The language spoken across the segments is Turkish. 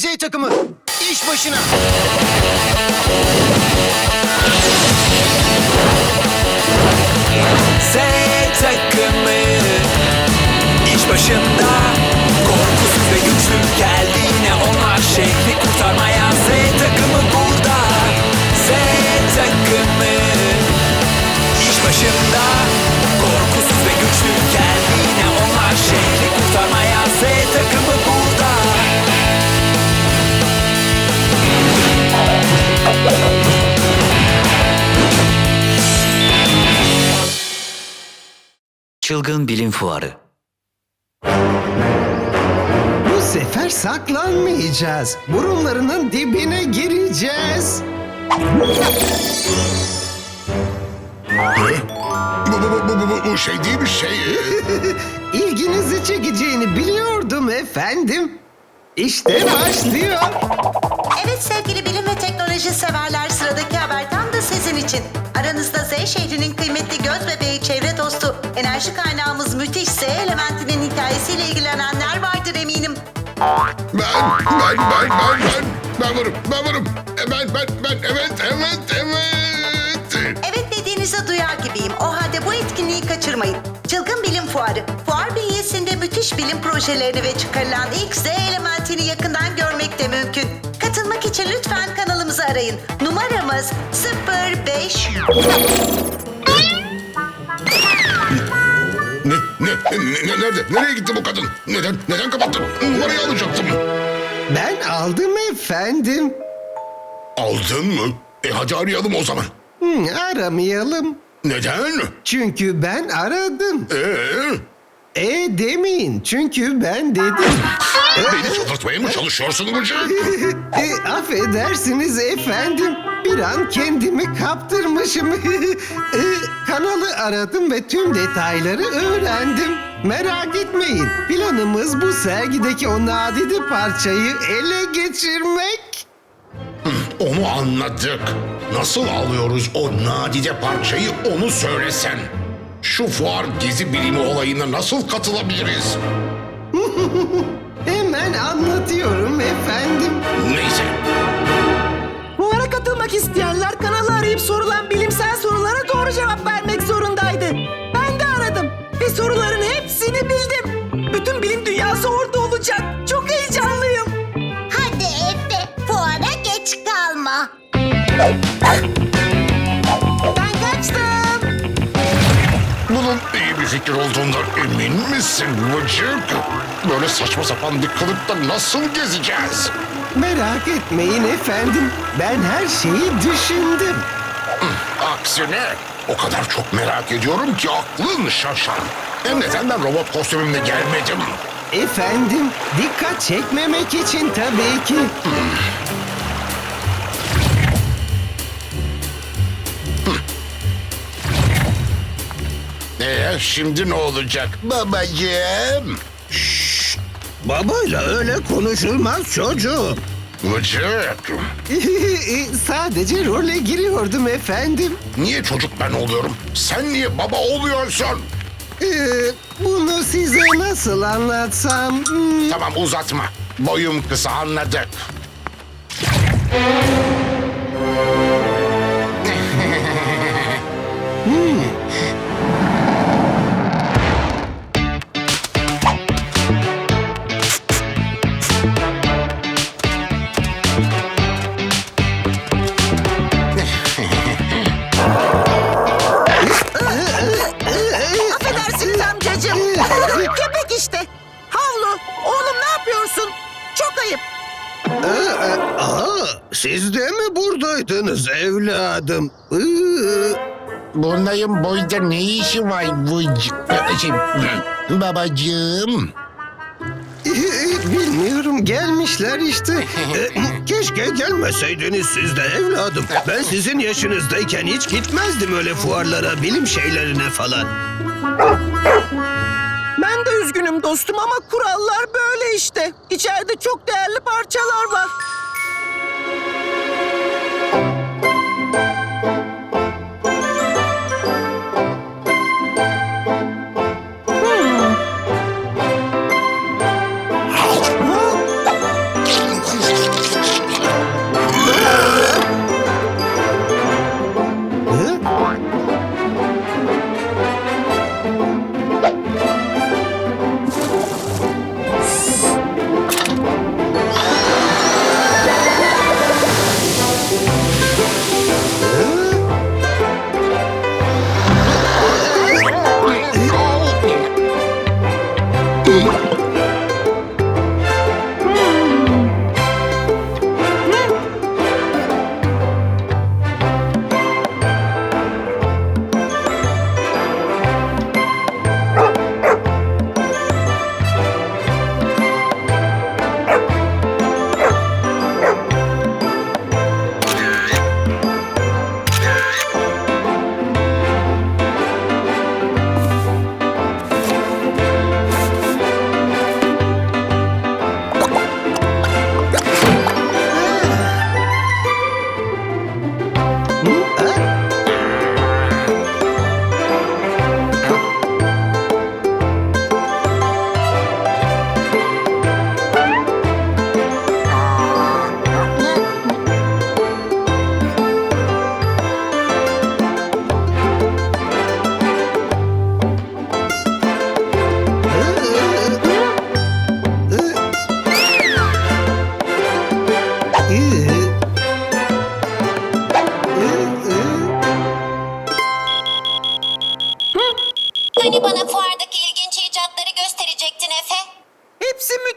Z takımı iş başına. Z takımı iş başında. Korkusuz ve güçlü geldi yine onlar şehri kurtarmaya. Z takımı burada. Z takımı Çılgın Bilim Fuarı Bu sefer saklanmayacağız. Burunlarının dibine gireceğiz. Bu, bu, bu, bu, bu, bu şey değil mi şey? İlginizi çekeceğini biliyordum efendim. İşte başlıyor. Evet sevgili bilim ve teknoloji severler sıradaki haber için. Aranızda Z şehrinin kıymetli göz bebeği çevre dostu, enerji kaynağımız müthiş Z elementinin hikayesiyle ilgilenenler vardır eminim. Ben, ben, ben, ben, ben. Ben varım, ben varım. E, Ben, ben, ben, evet, evet, evet. Evet dediğinizi duyar gibiyim. O halde bu etkinliği kaçırmayın. Çılgın Bilim Fuarı. Fuar bünyesinde müthiş bilim projelerini ve çıkarılan ilk Z elementini yakından görmek de mümkün. Katılmak için lütfen kanalımızı arayın. Numaramız 05... Ne, ne, ne, ne, nerede? Nereye gitti bu kadın? Neden, neden kapattın? Numarayı alacaktım. Ben aldım efendim. Aldın mı? E hadi arayalım o zaman. Hmm, aramayalım. Neden? Çünkü ben aradım. Ee, E demeyin çünkü ben dedim. beni çıldırtmaya mı çalışıyorsun Bıcık? E, affedersiniz efendim. Bir an kendimi kaptırmışım. E, kanalı aradım ve tüm detayları öğrendim. Merak etmeyin. Planımız bu sergideki o nadide parçayı ele geçirmek. Onu anladık. Nasıl alıyoruz o nadide parçayı onu söylesen. Şu fuar gezi bilimi olayına nasıl katılabiliriz? Hemen anlatıyorum efendim. Neyse. Fuara katılmak isteyenler kanalı arayıp sorulan bilimsel sorulara doğru cevap vermek zorundaydı. Ben de aradım ve soruların hepsini bildim. Bütün bilim dünyası orada olacak. Çok heyecanlıyım. Hadi Efe, fuara geç kalma. fikir olduğundan emin misin Bıcık? Böyle saçma sapan bir kılıkta nasıl gezeceğiz? Merak etmeyin efendim. Ben her şeyi düşündüm. Aksine o kadar çok merak ediyorum ki aklın şaşar. Hem neden ben robot kostümümle gelmedim? Efendim, dikkat çekmemek için tabii ki. Şimdi ne olacak babacığım? Babayla öyle konuşulmaz çocuğum. Bıcık, Sadece role giriyordum efendim. niye çocuk ben oluyorum? Sen niye baba oluyorsun? Ee, bunu size nasıl anlatsam? Hmm, Tamam uzatma. Boyum kısa anladık. Affedersiniz Çok ayıp. Aa, siz de mi buradaydınız evladım? Iı, Buradayım boyda ne işi var Bıcık? Şey, babacığım. Bilmiyorum gelmişler işte. Ee, Keşke gelmeseydiniz siz de evladım. Ben sizin yaşınızdayken hiç gitmezdim öyle fuarlara, bilim şeylerine falan. Dostum ama kurallar böyle işte. İçeride çok değerli parçalar var.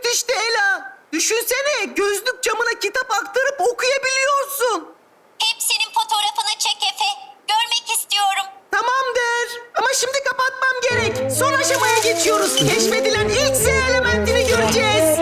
Müthişti Ela. Düşünsene gözlük camına kitap aktarıp okuyabiliyorsun. Hepsinin fotoğrafını çek Efe. Görmek istiyorum. Tamamdır. Ama şimdi kapatmam gerek. Son aşamaya geçiyoruz. Keşfedilen ilk Z elementini göreceğiz.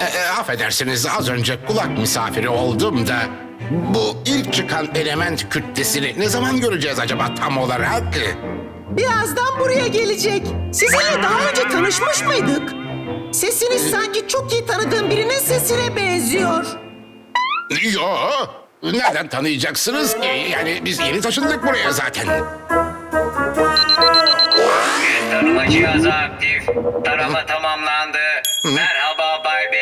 E, e, affedersiniz az önce kulak misafiri oldum da... Bu ilk çıkan element kütlesini ne zaman göreceğiz acaba tam olarak? Birazdan buraya gelecek. Sizinle daha önce tanışmış mıydık? Sesiniz sanki çok iyi tanıdığım birinin sesine benziyor. Yo, nereden tanıyacaksınız ki? Yani biz yeni taşındık buraya zaten. Tarama cihazı aktif. Tarama tamamlandı. Merhaba Bay B.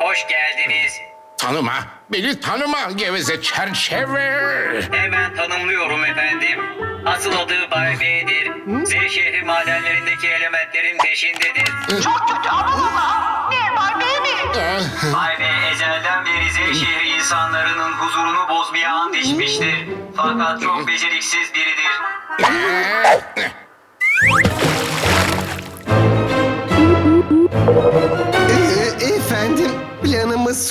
Hoş geldiniz. Tanıma, beni tanıma geveze çerçeve. Hemen tanımlıyorum efendim. Asıl adı Bay B'dir. Z şehri madenlerindeki elementlerin peşindedir. Bay B ezelden beri Z şehri insanlarının huzurunu bozmaya ant içmiştir. Fakat çok beceriksiz biridir.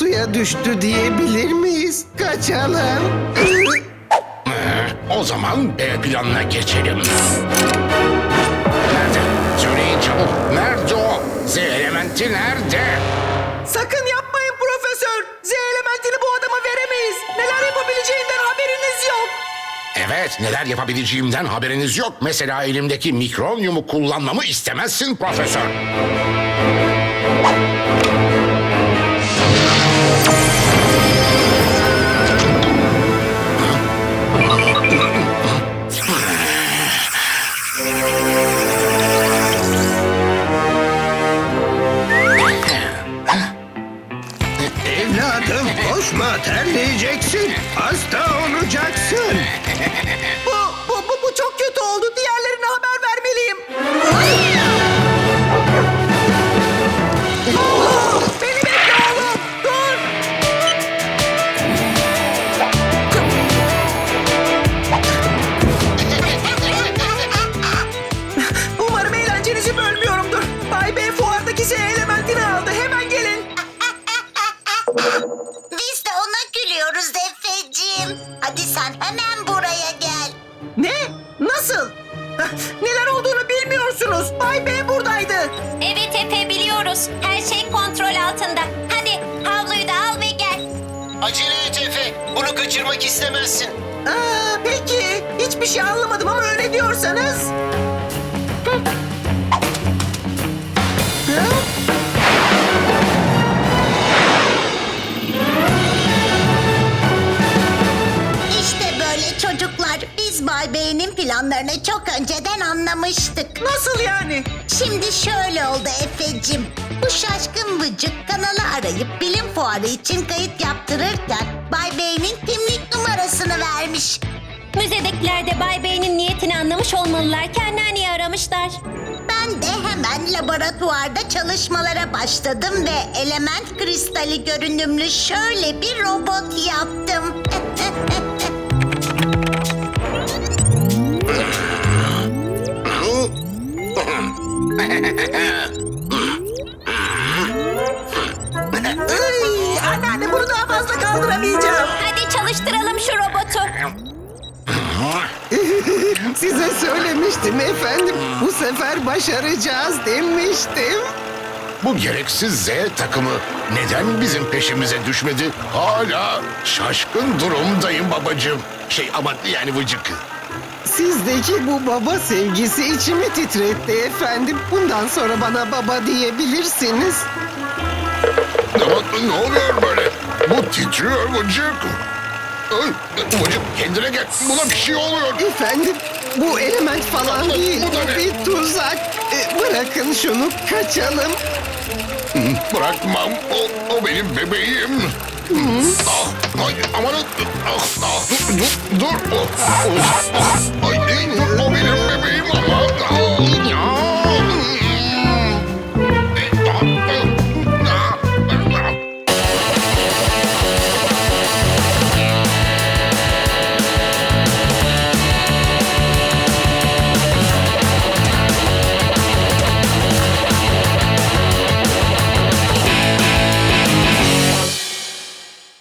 Ee, suya düştü diyebilir miyiz? Kaçalım. O zaman B planına geçelim. Nerede? Söyleyin çabuk. Nerede o? Z elementi nerede? Sakın yapmayın profesör. Z elementini bu adama veremeyiz. Neler yapabileceğinden haberiniz yok. Evet, neler yapabileceğimden haberiniz yok. Mesela elimdeki mikronyumu kullanmamı istemezsin profesör. Terleyeceksin. Hasta olacaksın. Bunu kaçırmak istemezsin. Aa, peki. Hiçbir şey anlamadım ama öyle diyorsanız. Bey'in planlarını çok önceden anlamıştık. Nasıl yani? Şimdi şöyle oldu Efe'cim. Bu şaşkın vıcık kanalı arayıp bilim fuarı için kayıt yaptırırken Bay Bey'in kimlik numarasını vermiş. Müzedekiler de Bay Bey'in niyetini anlamış olmalılar ki anneanneyi aramışlar. Ben de hemen laboratuvarda çalışmalara başladım ve element kristali görünümlü şöyle bir robot yaptım. Söylemiştim efendim. Bu sefer başaracağız demiştim. Bu gereksiz Z takımı neden bizim peşimize düşmedi? Hala şaşkın durumdayım babacığım. Şey ama yani vıcık. Sizdeki bu baba sevgisi içimi titretti efendim. Bundan sonra bana baba diyebilirsiniz. Ama ne oluyor böyle? Bu titriyor vıcık. Vıcık kendine gel. Buna bir şey oluyor. Efendim bu element falan Bu- değil. bu da ne? Bu bir tuzak. E, bırakın şunu kaçalım. Bırakmam. O, o benim bebeğim. Ah, ay, aman. Ah, ah, dur, dur. Oh, oh, ah, ay, dur, dur,